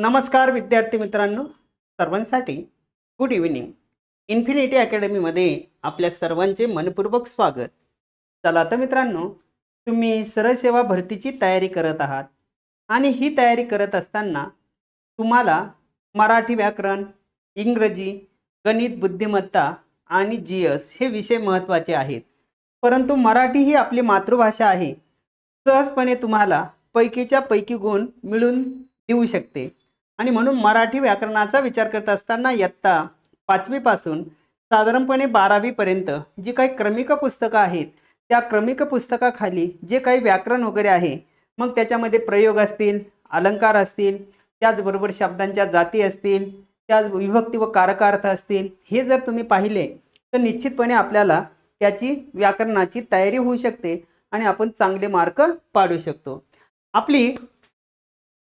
नमस्कार विद्यार्थी मित्रांनो. सर्वांसाठी गुड इव्हिनिंग इन्फिनिटी अकॅडमीमध्ये आपल्या सर्वांचे मनपूर्वक स्वागत. चला तर मित्रांनो तुम्ही सरळ सेवा भरतीची तयारी करत आहात. आणि ही तयारी करत असताना तुम्हाला मराठी व्याकरण इंग्रजी गणित बुद्धिमत्ता आणि जी एस हे विषय महत्त्वाचे आहेत. परंतु मराठी ही आपली मातृभाषा आहे. सहजपणे तुम्हाला पैकीच्या पैकी गुण मिळून देऊ शकते. आणि म्हणून मराठी व्याकरणाचा विचार करत असताना इयत्ता पाचवीपासून साधारणपणे बारावीपर्यंत जी काही क्रमिक पुस्तकं आहेत त्या क्रमिक पुस्तकाखाली जे काही व्याकरण वगैरे आहे मग त्याच्यामध्ये प्रयोग असतील अलंकार असतील त्याचबरोबर शब्दांच्या जाती असतील त्याच विभक्ती व कारकार्थ असतील हे जर तुम्ही पाहिले तर निश्चितपणे आपल्याला त्याची व्याकरणाची तयारी होऊ शकते आणि आपण चांगले मार्क पाडू शकतो. आपली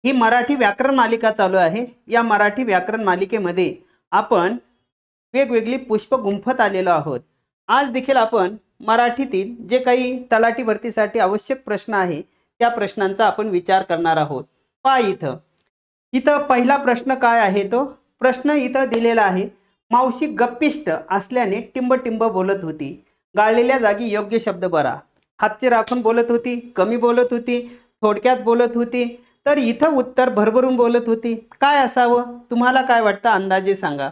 ही मराठी व्याकरण मालिका चालू आहे. या मराठी व्याकरण मालिकेमध्ये आपण वेगवेगळी पुष्प गुंफत आलेलो आहोत. आज देखील आपण मराठीतील जे काही तलाठी भरतीसाठी आवश्यक प्रश्न आहे त्या प्रश्नांचा आपण विचार करणार आहोत. पा इथं. इथं पहिला प्रश्न काय आहे तो? प्रश्न इथं दिलेला आहे मावशी गप्पिष्ट असल्याने टिंब टिंब बोलत होती. गाळलेल्या जागी योग्य शब्द बरा. हातचे राखून बोलत होती कमी बोलत होती थोडक्यात बोलत होती. तर इथं उत्तर भरभरून बोलत होती. काय असावं? तुम्हाला काय वाटतं? अंदाजे सांगा.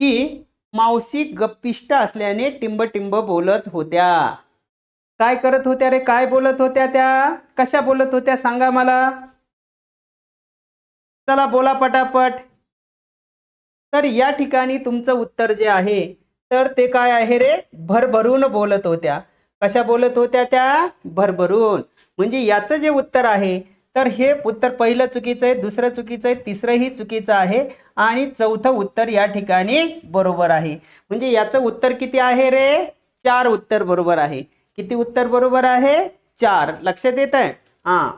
की मावशी गप्पिष्ट असल्याने टिंब टिंब बोलत होत्या. काय करत होत्या रे? काय बोलत होत्या त्या? कशा बोलत होत्या? सांगा मला. चला बोला पटापट. तर या ठिकाणी तुमचं उत्तर जे आहे तर ते काय आहे रे? भरभरून बोलत होत्या. कशा बोलत होत्या त्या? भरभरून. म्हणजे याचं जे उत्तर आहे तर हे उत्तर पहिलं चुकीचं आहे दुसरं चुकीचं आहे तिसरंही चुकीचं आहे आणि चौथं उत्तर या ठिकाणी बरोबर आहे. म्हणजे याचं उत्तर किती आहे रे? चार उत्तर बरोबर आहे. किती उत्तर बरोबर आहे? चार. लक्षात येत आहे? हा.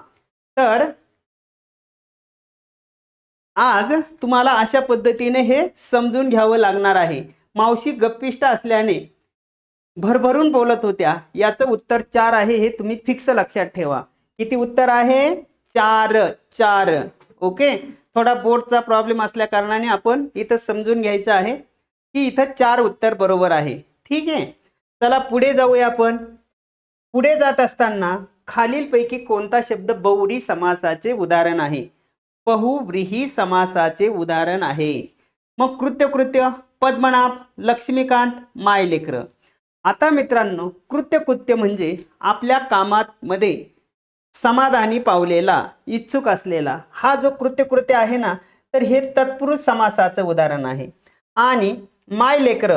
तर आज तुम्हाला अशा पद्धतीने हे समजून घ्यावं लागणार आहे. मावशी गप्पिष्ट असल्याने भरभरून बोलत होत्या. याचं उत्तर चार आहे हे तुम्ही फिक्स लक्षात ठेवा. किती उत्तर आहे? चार चार. ओके थोडा बोर्डचा प्रॉब्लेम असल्या कारणाने आपण इथं समजून घ्यायचं आहे की इथं चार उत्तर बरोबर आहे. ठीक आहे? चला पुढे जाऊया आपण. पुढे जात असताना खालीलपैकी कोणता शब्द बहुरी समासाचे उदाहरण आहे? बहुव्रीही समासाचे उदाहरण आहे. मग कृत्य कृत्य पद्मनाभ लक्ष्मीकांत मायलेकर. आता मित्रांनो कृत्य कृत्य म्हणजे आपल्या कामात मध्ये समाधानी पावलेला इच्छुक असलेला हा जो कृत्य कृत्य आहे ना तर हे तत्पुरुष समासाचं उदाहरण आहे. आणि माय लेकर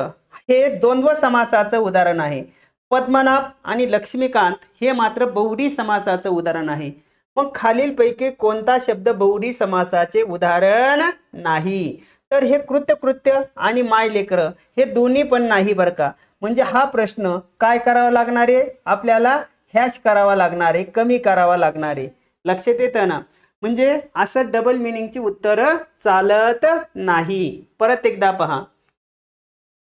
हे द्वंद्व समासाचं उदाहरण आहे. पद्मनाभ आणि लक्ष्मीकांत हे मात्र बहुरी समासाचं उदाहरण आहे. मग खालीलपैकी कोणता शब्द बहुरी समासाचे उदाहरण नाही? तर हे कृत्य कृत्य आणि माय लेकर हे दोन्ही पण नाही बरं का? म्हणजे हा प्रश्न काय करावा लागणार आहे आपल्याला? हॅश करावा लागणार आहे कमी करावा लागणार. आहे लक्षात येतं ना? म्हणजे असं डबल मिनिंगची उत्तरं चालत नाही. परत एकदा पहा.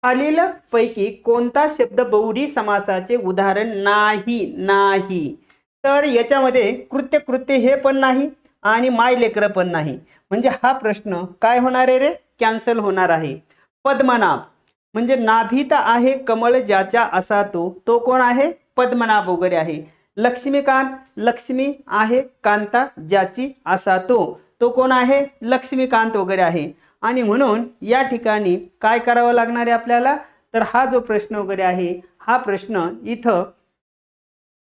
खालील पैकी कोणता शब्द बहुरी समासाचे उदाहरण नाही नाही? तर याच्यामध्ये कृत्य कृत्य हे पण नाही आणि माय लेकर पण नाही. म्हणजे हा प्रश्न काय होणार आहे रे? कॅन्सल होणार आहे. पद्मनाभ. म्हणजे नाभित आहे कमळ ज्याच्या असा तो तो कोण आहे? पद्मनाभ वगैरे आहे. लक्ष्मीकांत लक्ष्मी आहे कांता ज्याची असा तो. तो कोण आहे? लक्ष्मीकांत वगैरे आहे. आणि म्हणून या ठिकाणी काय करावं लागणार आहे आपल्याला? तर हा जो प्रश्न वगैरे आहे हा प्रश्न इथं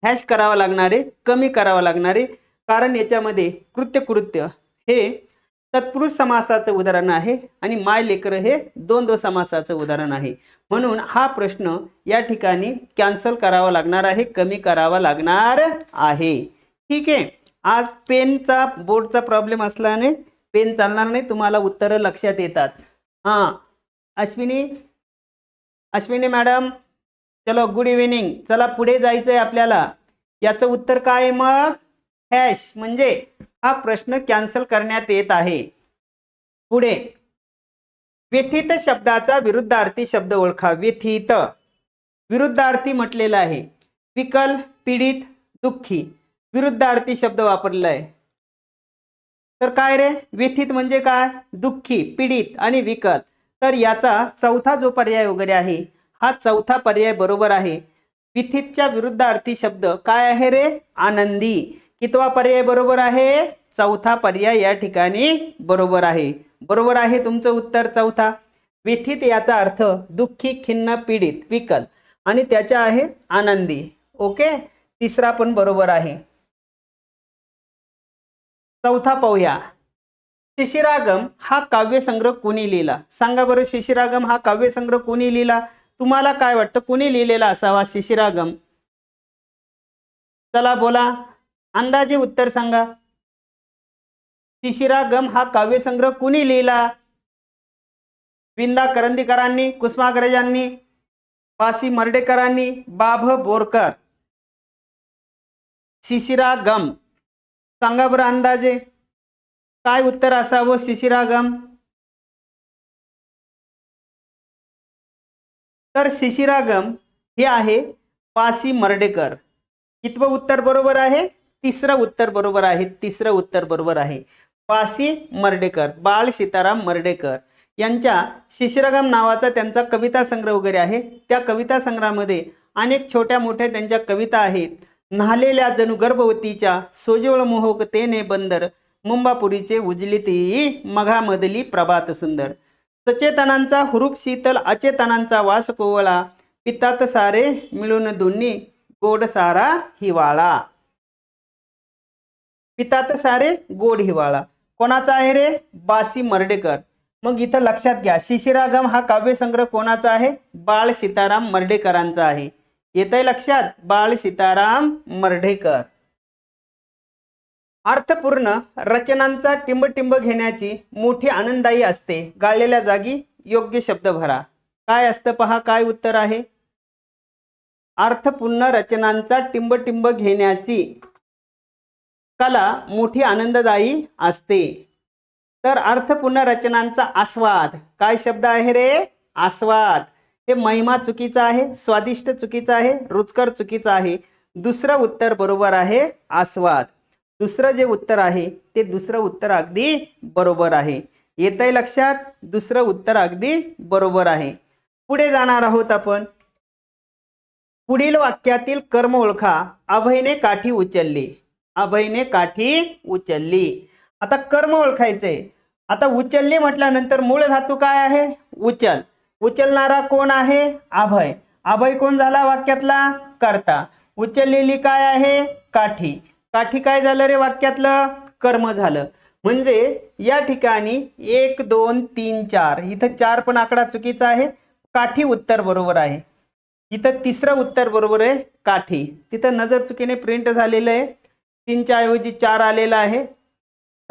हॅश करावा लागणारे कमी करावा लागणारे कारण याच्यामध्ये कृत्य कृत्य हे तत्पुरुष समासाचं उदाहरण आहे आणि माय लेकर हे द्वंद्व समासाचं उदाहरण आहे. म्हणून हा प्रश्न या ठिकाणी कॅन्सल करावा लागणार आहे कमी करावा लागणार आहे. ठीक आहे? आज पेनचा बोर्डचा प्रॉब्लेम असल्याने पेन चालणार नाही तुम्हाला उत्तरं लक्षात येतात. हां. अश्विनी अश्विनी मॅडम चलो गुड इव्हिनिंग चला पुढे जायचं आहे आपल्याला. याचं उत्तर काय मग? हॅश म्हणजे हा प्रश्न कॅन्सल करण्यात येत आहे. पुढे. व्यथित शब्दाचा विरुद्धार्थी शब्द ओळखा. व्यथित. विरुद्धार्थी म्हटलेला आहे. विकल पीडित दुःखी. विरुद्धार्थी शब्द वापरलेला आहे. तर काय रे? व्यथित म्हणजे काय? दुःखी पीडित आणि विकत तर याचा चौथा जो पर्याय वगैरे आहे हा चौथा पर्याय बरोबर आहे. विथितच्या विरुद्धार्थी शब्द काय आहे रे? आनंदी. कितवा पर्याय बरोबर आहे? चौथा पर्याय या ठिकाणी बरोबर आहे. बरोबर आहे तुमचं उत्तर चौथा. व्यथित याचा अर्थ दुःखी खिन्न पीडित विकल आणि त्याच्या आहे आनंदी. ओके? तिसरा पण बरोबर आहे. चौथा पाहूया. शिशिरागम हा काव्यसंग्रह कोणी लिहिला? सांगा बरं शिशिरागम हा काव्यसंग्रह कोणी लिहिला? तुम्हाला काय वाटतं? कोणी लिहिलेला असावा शिशिरागम? चला बोला. अंदाजे उत्तर सांगा. शिशिरागम हा काव्यसंग्रह कुणी लिहिला? विंदा करंदीकरांनी कुसुमाग्रजांनी वासी मर्डेकरांनी बाभ बोरकर. शिशिरागम सांगा बरं अंदाजे. काय उत्तर असावं शिशिरागम तर शिशिरागम हे आहे वासी मर्डेकर. कितवं उत्तर बरोबर आहे? तिसरं उत्तर बरोबर आहे तिसरं उत्तर बरोबर आहे. वासी मर्डेकर बाळ सीताराम मर्डेकर यांच्या शिशिरगम नावाचा त्यांचा कविता संग्रह वगैरे आहे. त्या कविता संग्रहामध्ये अनेक छोट्या मोठ्या त्यांच्या कविता आहेत. न्हालेल्या जणू गर्भवतीच्या सोजवळ मोहकतेने बंदर मुंबापुरीचे उजलीती मघामधली प्रभात सुंदर. सचेतनांचा हुरूप शीतल अचेतनांचा वास कोवळा पितात सारे मिळून दोन्ही गोड सारा हिवाळा. पितात सारे गोड हिवाळा. कोणाचा आहे रे? बासी मर्डेकर. मग इथं लक्षात घ्या शिशिरागम हा काव्यसंग्रह कोणाचा आहे? बाळ सीताराम मर्डेकरांचा आहे. येतंय लक्षात? बाळ सीताराम मर्ढेकर अर्थपूर्ण रचनांचा टिंबटिंब घेण्याची मोठी आनंददायी असते. गाळलेल्या जागी योग्य शब्द भरा. काय असतं पहा काय उत्तर आहे? अर्थपूर्ण रचनांचा टिंबटिंब घेण्याची कला मोठी आनंददायी असते. तर अर्थपूर्ण रचनांचा आस्वाद. काय शब्द आहे रे? आस्वाद. हे महिमा चुकीचा आहे स्वादिष्ट चुकीचा आहे रुचकर चुकीचं आहे. दुसरं उत्तर बरोबर आहे आस्वाद. दुसरं जे उत्तर आहे ते दुसरं उत्तर अगदी बरोबर आहे. येतंय लक्षात? दुसरं उत्तर अगदी बरोबर आहे. पुढे जाणार आहोत आपण. पुढील वाक्यातील कर्म ओळखा. अभयने काठी उचलली. अभयने काठी उचलली. आता कर्म ओळखायचंय आता उचलली म्हटल्यानंतर मूळ धातू काय आहे? उचल. उचलणारा कोण आहे? अभय. अभय कोण झाला वाक्यातला? करता. उचललेली काय आहे? काठी. काठी काय झालं रे वाक्यातलं? कर्म झालं. म्हणजे या ठिकाणी एक दोन तीन चार. इथं चार पण आकडा चुकीचा आहे. काठी उत्तर बरोबर आहे. इथं तिसरं उत्तर बरोबर आहे. काठी. तिथं नजर चुकीने प्रिंट झालेलं आहे. तीनच्या ऐवजी चार आलेला आहे.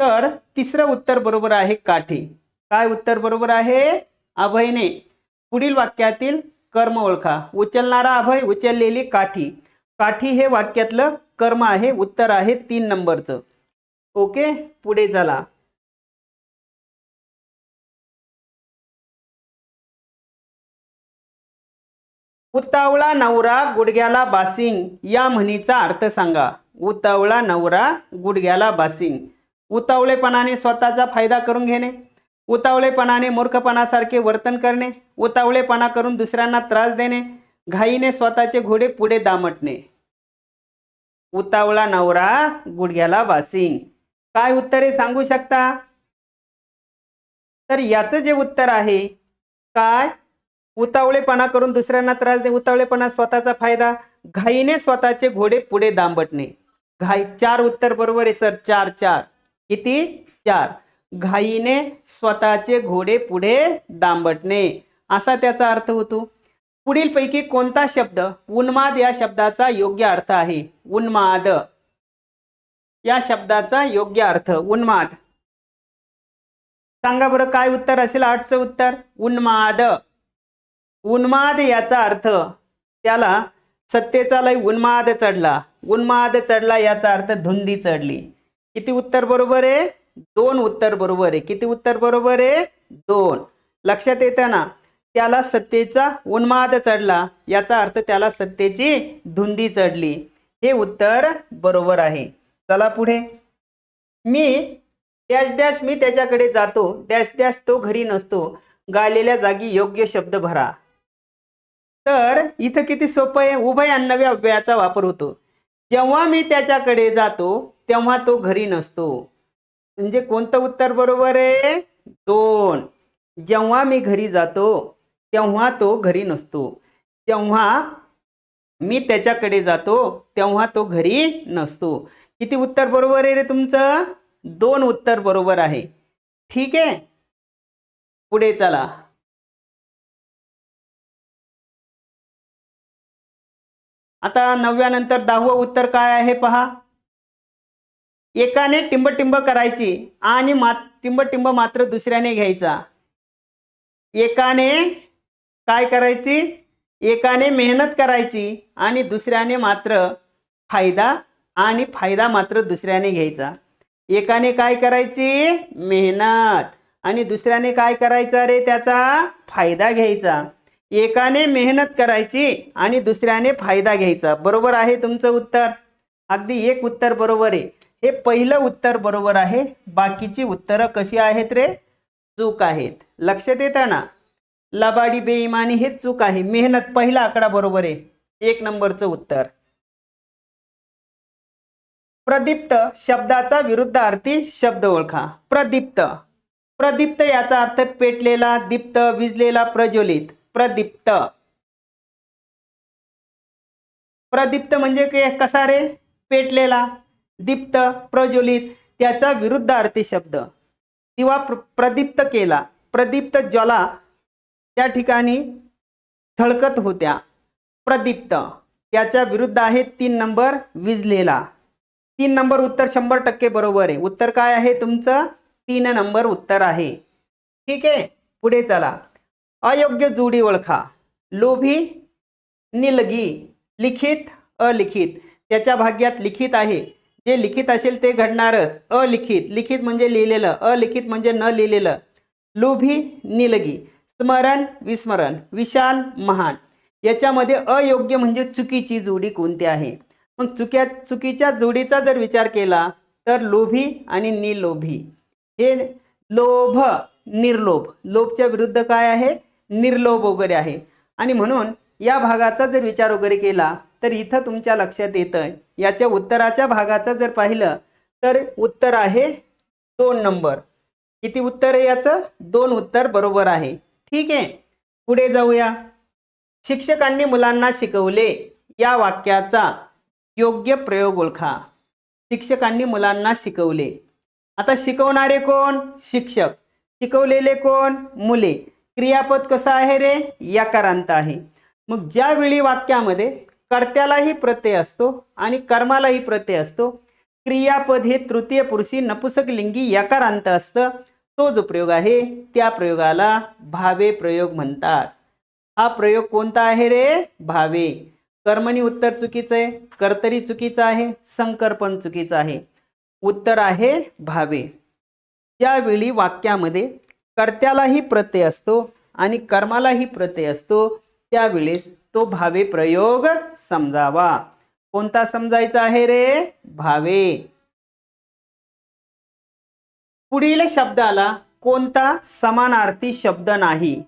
तर तिसरं उत्तर बरोबर आहे काठी. काय उत्तर बरोबर आहे? अभयने पुढील वाक्यातील कर्म ओळखा. उचलणारा अभय उचललेली काठी. काठी हे वाक्यातलं कर्म आहे उत्तर आहे तीन नंबरचं. ओके? पुढे चला. उतावळा नवरा गुडघ्याला बासिंग या म्हणीचा अर्थ सांगा. उतावळा नवरा गुडघ्याला बासिंग. उतावळेपणाने स्वतःचा फायदा करून घेणे. उतावळेपणाने मूर्खपणासारखे वर्तन करणे. उतावळेपणा करून दुसऱ्यांना त्रास देणे. घाईने स्वतःचे घोडे पुढे दामटणे. उतावळा नवरा गुडघ्याला बासिंग. काय उत्तरे सांगू शकता? तर याचं जे उत्तर आहे काय? उतावळेपणा करून दुसऱ्यांना त्रास देणे उतावळेपणा स्वतःचा फायदा घाईने स्वतःचे घोडे पुढे दांबटणे. घाई चार उत्तर बरोबर आहे सर. चार चार. किती? चार. घाईने स्वतःचे घोडे पुढे दांबटणे. असा त्याचा अर्थ होतो. पुढीलपैकी कोणता शब्द उन्माद या शब्दाचा योग्य अर्थ आहे? उन्माद. या शब्दाचा योग्य अर्थ उन्माद. सांगा बरं काय उत्तर असेल? आठचं उत्तर उन्माद. उन्माद याचा अर्थ त्याला सत्तेचा लय उन्माद चढला. उन्माद चढला याचा अर्थ धुंदी चढली. किती उत्तर बरोबर आहे? दोन उत्तर बरोबर आहे. किती उत्तर बरोबर आहे? दोन. लक्षात येतं ना त्याला सत्तेचा उन्माद चढला. याचा अर्थ त्याला सत्तेची धुंदी चढली. हे उत्तर बरोबर आहे. चला पुढे. मी डॅश डॅश मी त्याच्याकडे जातो. डॅश डॅश तो घरी नसतो. गाळलेल्या जागी योग्य शब्द भरा. तर इथं किती सोपं आहे? उभय अन्नव्य अव्ययाचा वापर होतो. जेव्हा मी त्याच्याकडे जातो तेव्हा तो घरी नसतो. म्हणजे कोणतं उत्तर बरोबर आहे? दोन. जेव्हा मी घरी जातो तेव्हा तो घरी नसतो. जेव्हा मी त्याच्याकडे जातो तेव्हा तो घरी नसतो. किती उत्तर बरोबर आहे रे तुमचं? दोन उत्तर बरोबर आहे. ठीक आहे? पुढे चला. आता नवव्यानंतर दहावं उत्तर काय आहे पहा. एकाने टिंबटिंब करायची आणि मा टिंबटिंब मात्र दुसऱ्याने घ्यायचा. एकाने काय करायची? एकाने मेहनत करायची आणि दुसऱ्याने मात्र फायदा आणि फायदा मात्र दुसऱ्याने घ्यायचा. एकाने काय करायची? मेहनत. आणि दुसऱ्याने काय करायचा? रे त्याचा फायदा घ्यायचा. एकाने मेहनत करायची आणि दुसऱ्याने फायदा घ्यायचा. बरोबर आहे तुमचं उत्तर? अगदी एक उत्तर बरोबर आहे. हे पहिलं उत्तर बरोबर आहे. बाकीची उत्तरं कशी आहेत रे? चूक आहेत. लक्षात येतं ना. लबाडी बेईमानी हे चूक आहे. मेहनत पहिला आकडा बरोबर आहे. एक नंबरचं उत्तर. प्रदीप्त शब्दाचा विरुद्ध अर्थी शब्द ओळखा. प्रदीप्त. प्रदीप्त याचा अर्थ पेटलेला दीप्त विजलेला प्रज्वलित. प्रदीप्त. प्रदीप्त म्हणजे कसा रे? पेटलेला. दीप्त प्रज्वलित त्याचा विरुद्ध अर्थी शब्द. किंवा प्र प्रदीप्त केला. प्रदीप्त ज्वाला त्या ठिकाणी थळकत होत्या. प्रदीप्त. त्याच्या विरुद्ध आहे तीन नंबर विजलेला. तीन नंबर उत्तर शंभर टक्के बरोबर आहे. उत्तर काय आहे तुमचं? तीन नंबर उत्तर आहे. ठीक आहे? पुढे चला. अयोग्य जोडी ओळखा. लोभी निलगी लिखित अलिखित. त्याच्या भाग्यात लिखित आहे. जे लिखित असेल ते घडणारच. अलिखित. लिखित म्हणजे लिहिलेलं. अलिखित म्हणजे न लिहिलेलं. लोभी निलगी. स्मरण विस्मरण. विशाल महान. याच्यामध्ये अयोग्य म्हणजे चुकीची जोडी कोणती आहे? मग चुक्या चुकीच्या जोडीचा जर विचार केला तर लोभी आणि निलोभी. हे लोभ निर्लोभ. लोभच्या विरुद्ध काय आहे? निर्लोभ वगैरे आहे. आणि म्हणून या भागाचा जर विचार वगैरे केला तर इथं तुमच्या लक्षात येतं याच्या उत्तराच्या भागाचं जर पाहिलं तर उत्तर आहे दोन नंबर. किती उत्तर आहे याचं? दोन उत्तर बरोबर आहे. ठीक आहे? पुढे जाऊया. शिक्षकांनी मुलांना शिकवले या वाक्याचा योग्य प्रयोग ओळखा. शिक्षकांनी मुलांना शिकवले. आता शिकवणारे कोण? शिक्षक. शिकवलेले कोण? मुले. क्रियापद कसं आहे रे? यकारांत आहे. मग ज्यावेळी वाक्यामध्ये कर्त्यालाही प्रत्यय असतो आणि कर्मालाही प्रत्यय असतो क्रियापद हे तृतीय पुरुषी नपुसक लिंगी यकारांत असतं. तो जो प्रयोग आहे त्या प्रयोगाला भावे प्रयोग म्हणतात. हा प्रयोग कोणता आहे रे? भावे. कर्मणी उत्तर चुकीचं आहे कर्तरी चुकीचं आहे संकर्पण चुकीचं आहे. उत्तर आहे भावे. ज्यावेळी वाक्यामध्ये कर्त्यालाही प्रत्यय असतो आणि कर्मालाही प्रत्यय असतो त्यावेळेस तो भावे प्रयोग समजावा. कोणता समजायचा आहे रे? भावे. पुढील शब्दाला कोणता समानार्थी शब्द नाही?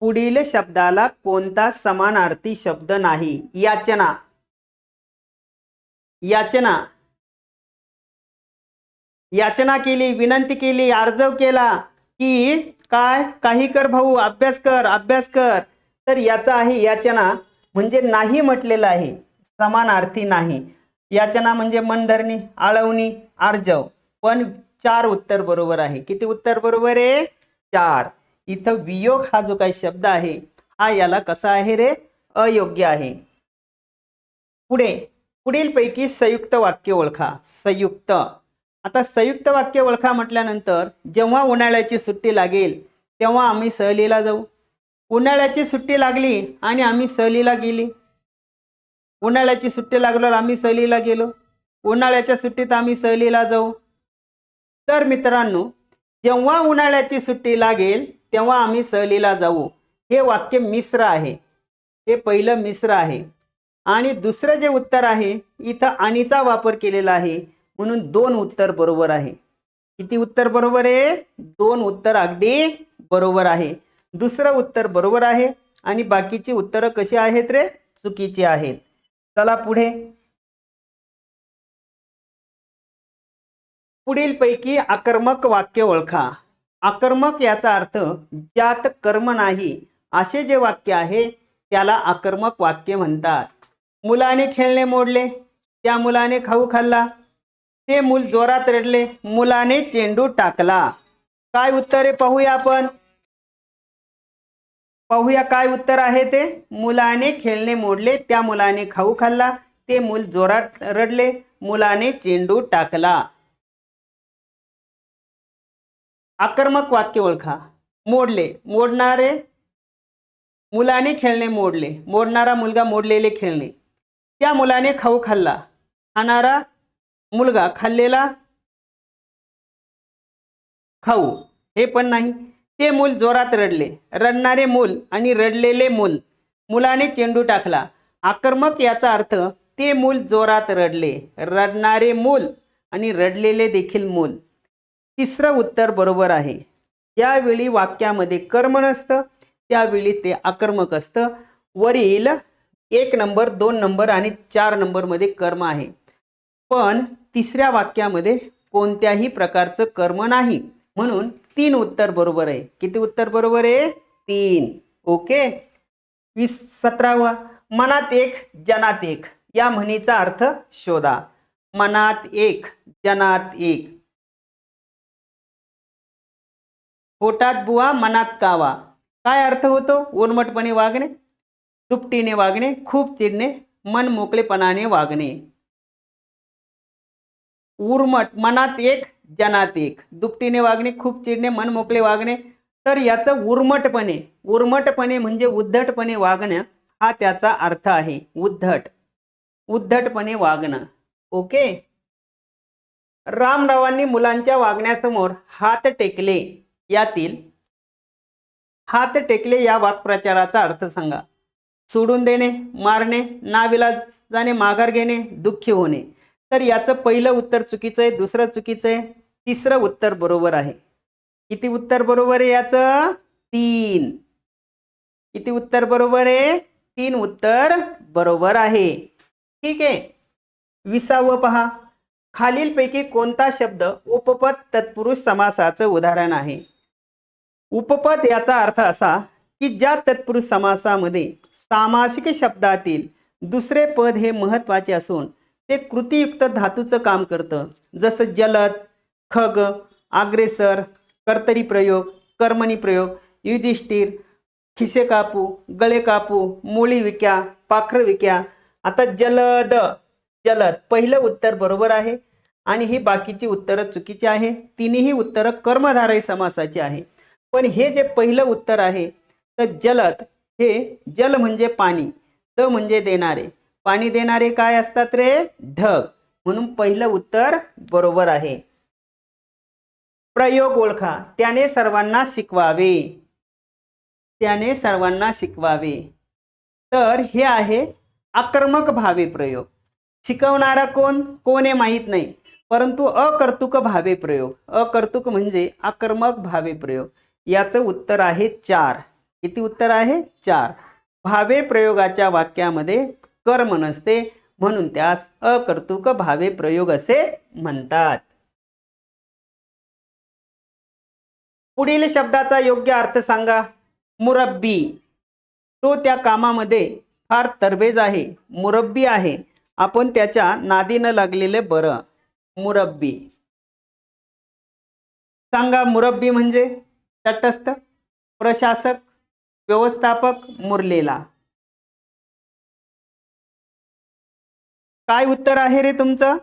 पुढील शब्दाला कोणता समानार्थी शब्द नाही? याचना. याचना. याचना केली विनंती केली अर्जव केला. की काय? काही कर भाऊ अभ्यास कर अभ्यास कर. तर याचा आहे याचना म्हणजे नाही म्हटलेलं आहे. समानार्थी नाही. याचना म्हणजे मनधरणी आळवणी आर्जव. पण चार उत्तर बरोबर आहे. किती उत्तर बरोबर आहे? चार. इथं वियोग हा जो काही शब्द आहे हा याला कसा आहे रे? अयोग्य आहे. पुढे. पुढीलपैकी संयुक्त वाक्य ओळखा. संयुक्त. आता संयुक्त वाक्य ओळखा म्हटल्यानंतर जेव्हा उन्हाळ्याची सुट्टी लागेल तेव्हा आम्ही सहलीला जाऊ. उन्हाळ्याची सुट्टी लागली आणि आम्ही सहलीला गेली. उन्हाळ्याची सुट्टी लागल्यावर आम्ही सहलीला गेलो. उन्हाळ्याच्या सुट्टीत आम्ही सहलीला जाऊ. तर मित्रांनो जेव्हा उन्हाळ्याची सुट्टी लागेल तेव्हा आम्ही सहलीला जाऊ. हे वाक्य मिश्र आहे. हे पहिलं मिश्र आहे. आणि दुसरं जे उत्तर आहे इथं आणीचा वापर केलेला आहे. म्हणून दोन उत्तर बरोबर आहे. किती उत्तर बरोबर आहे? दोन उत्तर अगदी बरोबर आहे. दुसरं उत्तर बरोबर आहे आणि बाकीची उत्तरं कशी आहेत रे? चुकीची आहेत. चला पुढे. पुढील पैकी आकर्मक वाक्य ओळखा. आकर्मक याचा अर्थ ज्यात कर्म नाही असे जे वाक्य आहे त्याला आकर्मक वाक्य म्हणतात. मुलाने खेळणे मोडले. त्या मुलाने खाऊ खाल्ला. ते मूल जोरात रडले. मुलाने चेंडू टाकला. काय उत्तर आहे पाहूया आपण? पाहूया काय उत्तर आहे ते. मुलाने खेळणे मोडले. त्या मुलाने खाऊ खाल्ला. ते मूल जोरात रडले. मुलाने चेंडू टाकला. आक्रमक वाक्य ओळखा. मोडले. मोडणारे मुलाने खेळणे मोडले. मोडणारा मुलगा मोडलेले खेळणे. त्या मुलाने खाऊ खाल्ला. खाणारा मुलगा खाल्लेला खाऊ. हे पण नाही. ते मूल जोरात रडले. रडणारे मूल आणि रडलेले मूल. मुलाने चेंडू टाकला. आक्रमक याचा अर्थ ते मूल जोरात रडले. रडणारे मूल आणि रडलेले देखील मूल. तिसरं उत्तर बरोबर आहे. ज्यावेळी वाक्यामध्ये कर्म नसतं. त्यावेळी ते आक्रमक असतं. वरील एक नंबर दोन नंबर आणि चार नंबरमध्ये कर्म आहे. पण तिसऱ्या वाक्यामध्ये कोणत्याही प्रकारचं कर्म नाही. म्हणून तीन उत्तर बरोबर आहे. किती उत्तर बरोबर आहे? तीन. ओके? वीस सतरावा. मनात एक जनात एक. या म्हणीचा अर्थ शोधा. मनात एक जनात एक. पोटात बुवा मनात कावा. काय अर्थ होतो? उर्मटपणे वागणे दुपटीने वागणे खूप चिडणे मन मोकळेपणाने वागणे. उर्मट मनात एक जनात एक. दुपटीने वागणे खूप चिडणे मन मोकळे वागणे तर याचं उर्मटपणे उर्मटपणे म्हणजे उद्धटपणे वागणं हा त्याचा अर्थ आहे. उद्धट उद्धटपणे वागणं. ओके? रामरावांनी मुलांच्या वागण्यासमोर हात टेकले. यातील हात टेकले या वाक्प्रचाराचा अर्थ सांगा. सोडून देणे मारणे नाविलाजाने माघार घेणे दुःखी होणे. तर याचं पहिलं उत्तर चुकीचं आहे दुसरं चुकीचं आहे तिसरं उत्तर बरोबर आहे. किती उत्तर बरोबर आहे याचं? तीन. किती उत्तर बरोबर आहे? तीन उत्तर बरोबर आहे. ठीक आहे. विसावं पहा. खालीलपैकी कोणता शब्द उपपद तत्पुरुष समासाचं उदाहरण आहे? उपपद याचा अर्थ असा की ज्या तत्पुरुष समासामध्ये सामासिक शब्दातील दुसरे पद हे महत्त्वाचे असून ते कृतीयुक्त धातूचं काम करतं. जसं जलद खग आग्रेसर कर्तरी प्रयोग कर्मणी प्रयोग युधिष्ठिर खिसे कापू गळे कापू मुळी विक्या पाखर विक्या. आता जलद जलद. पहिलं उत्तर बरोबर आहे आणि ही बाकीची उत्तरं चुकीची आहे. तिन्ही उत्तरं कर्मधारय समासाची आहे. पण हे जे पहिलं उत्तर आहे तर जलद हे जल म्हणजे पाणी द म्हणजे देणारे. पाणी देणारे काय असतात रे? ढग. म्हणून पहिलं उत्तर बरोबर आहे. प्रयोग ओळखा. त्याने सर्वांना शिकवावे. त्याने सर्वांना शिकवावे. तर हे आहे आक्रमक भावे प्रयोग. शिकवणारा कोण? कोण हे माहीत नाही. परंतु अकर्तुक भावे प्रयोग. अकर्तुक म्हणजे आक्रमक भावे प्रयोग. याचं उत्तर आहे चार. किती उत्तर आहे? चार. भावे प्रयोगाच्या वाक्यामध्ये कर्म नसते म्हणून त्यास अकर्तुक भावे प्रयोग असे म्हणतात. पुढील शब्दाचा योग्य अर्थ सांगा. मुरब्बी. तो त्या कामामध्ये फार तरबेज आहे. मुरब्बी आहे. आपण त्याच्या नादीनं लागलेले बरं. मुरब्बी. सांगा मुरब्बी म्हणजे तटस्थ प्रशासक व्यवस्थापक मुरलेला. काय उत्तर आहे रे तुमचं?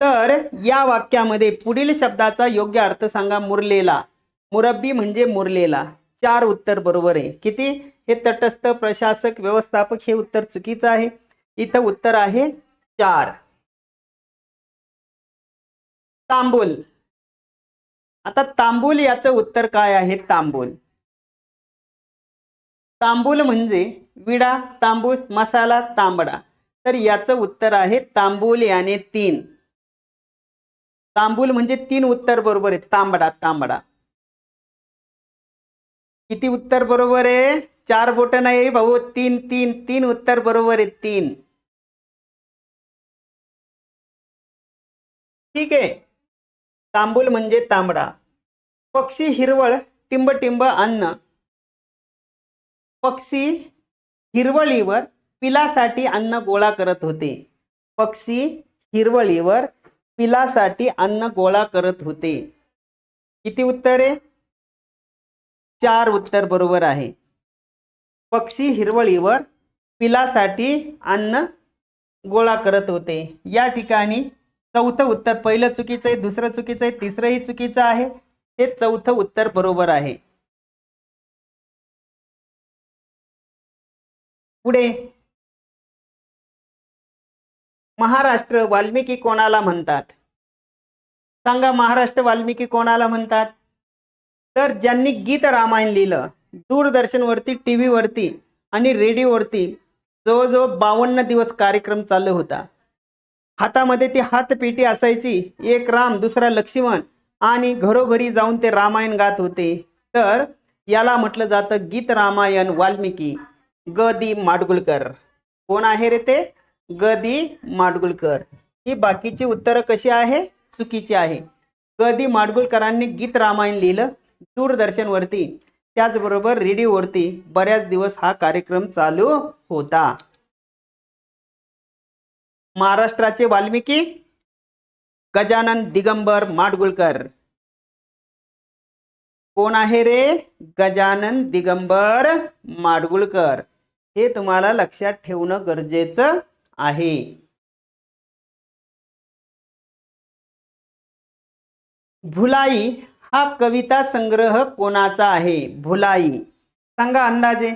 तर या वाक्यामध्ये पुढील शब्दाचा योग्य अर्थ सांगा मुरलेला. मुरब्बी म्हणजे मुरलेला. चार उत्तर बरोबर आहे. किती? हे तटस्थ प्रशासक व्यवस्थापक हे उत्तर चुकीचं आहे. इथं उत्तर आहे चार. तांबूल. आता तांबूल याचं उत्तर काय आहे? तांबूल. तांबूल म्हणजे विडा तांबूस मसाला तांबडा. तर याचं उत्तर आहे तांबूल याने तीन. तांबूल म्हणजे तीन उत्तर बरोबर आहे. तांबडा तांबडा. किती उत्तर बरोबर आहे? चार बोट नाही भाऊ तीन तीन तीन उत्तर बरोबर आहे तीन. ठीक आहे. तांबूल म्हणजे तांबडा. पक्षी हिरवळ टिंब टिंब अन्न. पक्षी हिरवळीवर पिलासाठी अन्न गोळा करत होते. पक्षी हिरवळीवर पिलासाठी अन्न गोळा करत होते. किती उत्तर आहे? चार उत्तर बरोबर आहे. पक्षी हिरवळीवर पिलासाठी अन्न गोळा करत होते. या ठिकाणी चौथं उत्तर पहिलं चुकीचं आहे दुसरं चुकीचं आहे तिसरंही चुकीचं आहे. हे चौथं उत्तर बरोबर आहे. पुढे. महाराष्ट्र वाल्मिकी कोणाला म्हणतात? सांगा महाराष्ट्र वाल्मिकी कोणाला म्हणतात? तर ज्यांनी गीत रामायण लिहिलं दूरदर्शनवरती टी व्हीवरती आणि रेडिओवरती जवळजवळ बावन्न दिवस कार्यक्रम चालू होता. हातामध्ये ती हातपेटी असायची एक राम दुसरा लक्ष्मण आणि घरोघरी जाऊन ते रामायण गात होते. तर याला म्हटलं जातं गीत रामायण वाल्मिकी. ग दी माडगुळकर कोण आहे रे ते? ग दी माडगुळकर ही बाकीची उत्तरं कशी आहे? चुकीची आहे. ग दी माडगुळकरांनी गीत रामायण लिहिलं दूरदर्शनवरती. त्याचबरोबर रेडिओवरती बऱ्याच दिवस हा कार्यक्रम चालू होता. महाराष्ट्राचे वाल्मिकी? गजानन दिगंबर माडगुळकर कोण आहे रे? गजानन दिगंबर माडगुळकर हे तुम्हाला लक्षात ठेवणं गरजेचं आहे. भुलाई हा कविता संग्रह कोणाचा आहे? भुलाई. सांगा अंदाजे.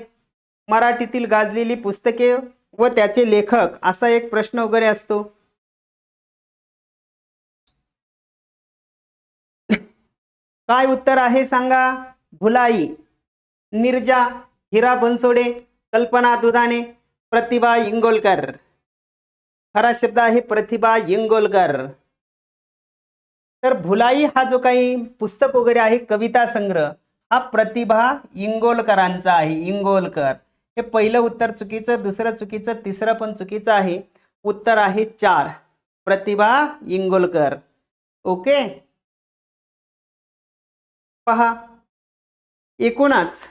मराठीतील गाजलेली पुस्तके व त्याचे लेखक असा एक प्रश्न वगैरे असतो. काय उत्तर आहे सांगा? भुलाई. निर्जा हिरा बनसोडे. कल्पना दुधाने प्रतिभा इंगोलकर. खरा शब्द आहे प्रतिभा इंगोलकर. तर भुलाई हा जो काही पुस्तक वगैरे आहे कविता संग्रह हा प्रतिभा इंगोलकरांचा आहे इंगोलकर. हे पहिलं उत्तर चुकीचं दुसरं चुकीचं तिसरं पण चुकीचं आहे. उत्तर आहे चार. प्रतिभा इंगोलकर. ओके? पहा. एकूणच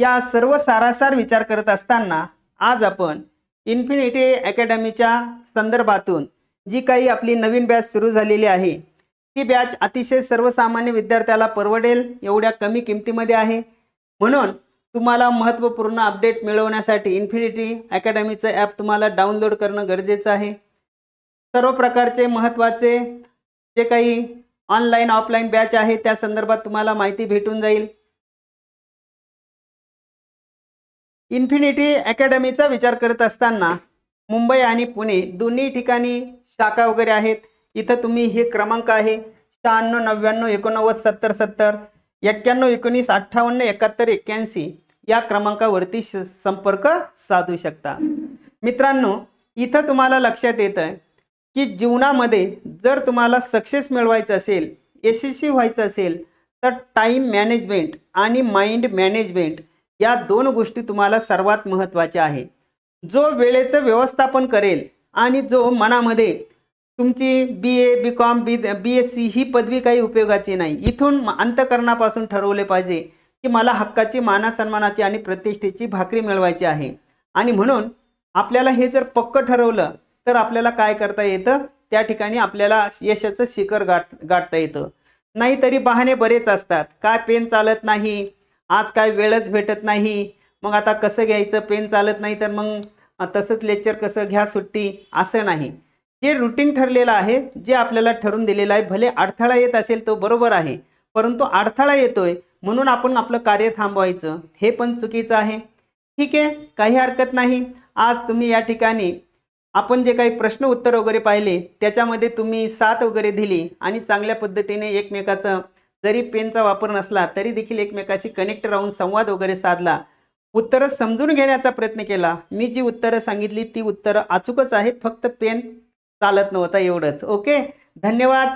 या सर्व सारासार विचार करत असताना आज आपण इन्फिनिटी अकॅडमीच्या संदर्भातून जी काही आपली नवीन बॅच सुरू झालेली आहे ती बॅच अतिशय सर्वसामान्य विद्यार्थ्याला परवडेल एवढ्या कमी किमतीमध्ये आहे. म्हणून तुम्हाला महत्त्वपूर्ण अपडेट मिळवण्यासाठी इन्फिनिटी अकॅडमीचं ॲप तुम्हाला डाउनलोड करणं गरजेचं आहे. सर्व प्रकारचे महत्त्वाचे जे काही ऑनलाईन ऑफलाईन बॅच आहे त्या संदर्भात तुम्हाला माहिती भेटून जाईल. इन्फिनिटी अकॅडमीचा विचार करत असताना मुंबई आणि पुणे दोन्ही ठिकाणी शाखा वगैरे आहेत. इथं तुम्ही हे क्रमांक आहे शहाण्णव नव्याण्णव एकोणनव्वद सत्तर सत्तर एक्क्याण्णव एकोणीस अठ्ठावन्न एकाहत्तर एक्क्याऐंशी या क्रमांकावरती संपर्क साधू शकता. मित्रांनो इथं तुम्हाला लक्षात येतं की जीवनामध्ये जर तुम्हाला सक्सेस मिळवायचं असेल यशस्वी व्हायचं असेल तर टाईम मॅनेजमेंट आणि माइंड मॅनेजमेंट या दोन गोष्टी तुम्हाला सर्वात महत्त्वाच्या आहे जो वेळेचं व्यवस्थापन करेल आणि जो मनामध्ये तुमची B A B com B B S C ही पदवी काही उपयोगाची नाही. इथून अंतकरणापासून ठरवले पाहिजे की मला हक्काची मानासन्मानाची आणि प्रतिष्ठेची भाकरी मिळवायची आहे. आणि म्हणून आपल्याला हे जर पक्क ठरवलं तर आपल्याला काय करता येतं? त्या ठिकाणी आपल्याला यशाचं शिखर गाठ गाठता येतं. नाहीतरी बहाणे बरेच असतात. काय पेन चालत नाही? आज काय वेळच भेटत नाही. मग आता कसं घ्यायचं? पेन चालत नाही तर मग तसंच लेक्चर कसं घ्या सुट्टी? असं नाही. जे रुटीन ठरलेलं आहे जे आपल्याला ठरून दिलेलं आहे भले अडथळा येत असेल तो बरोबर आहे परंतु अडथळा येतोय म्हणून आपण आपलं कार्य थांबवायचं. हे पण चुकीचं आहे. ठीक आहे काही हरकत नाही. आज तुम्ही या ठिकाणी आपण जे काही प्रश्न उत्तर वगैरे पाहिले त्याच्यामध्ये तुम्ही साथ वगैरे दिली आणि चांगल्या पद्धतीने एकमेकाचं जरी पेनचा वापर नसला तरी देखील एकमेकाशी कनेक्ट राहून संवाद वगैरे साधला. उत्तरं समजून घेण्याचा प्रयत्न केला. मी जी उत्तरं सांगितली ती उत्तरं अचूकच आहे. फक्त पेन चालत नव्हता एवढंच. ओके? धन्यवाद.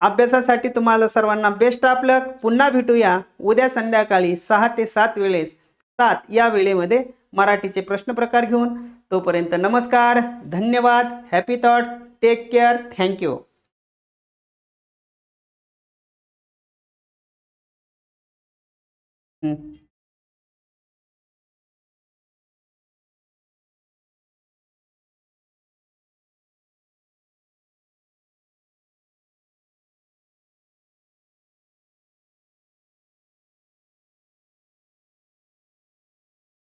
अभ्यासासाठी तुम्हाला सर्वांना बेस्ट आपलं पुन्हा भेटूया उद्या संध्याकाळी सहा ते सात वेळेस. सात या वेळेमध्ये मराठीचे प्रश्न प्रकार घेऊन. तोपर्यंत नमस्कार. धन्यवाद. Happy thoughts take care thank you हं.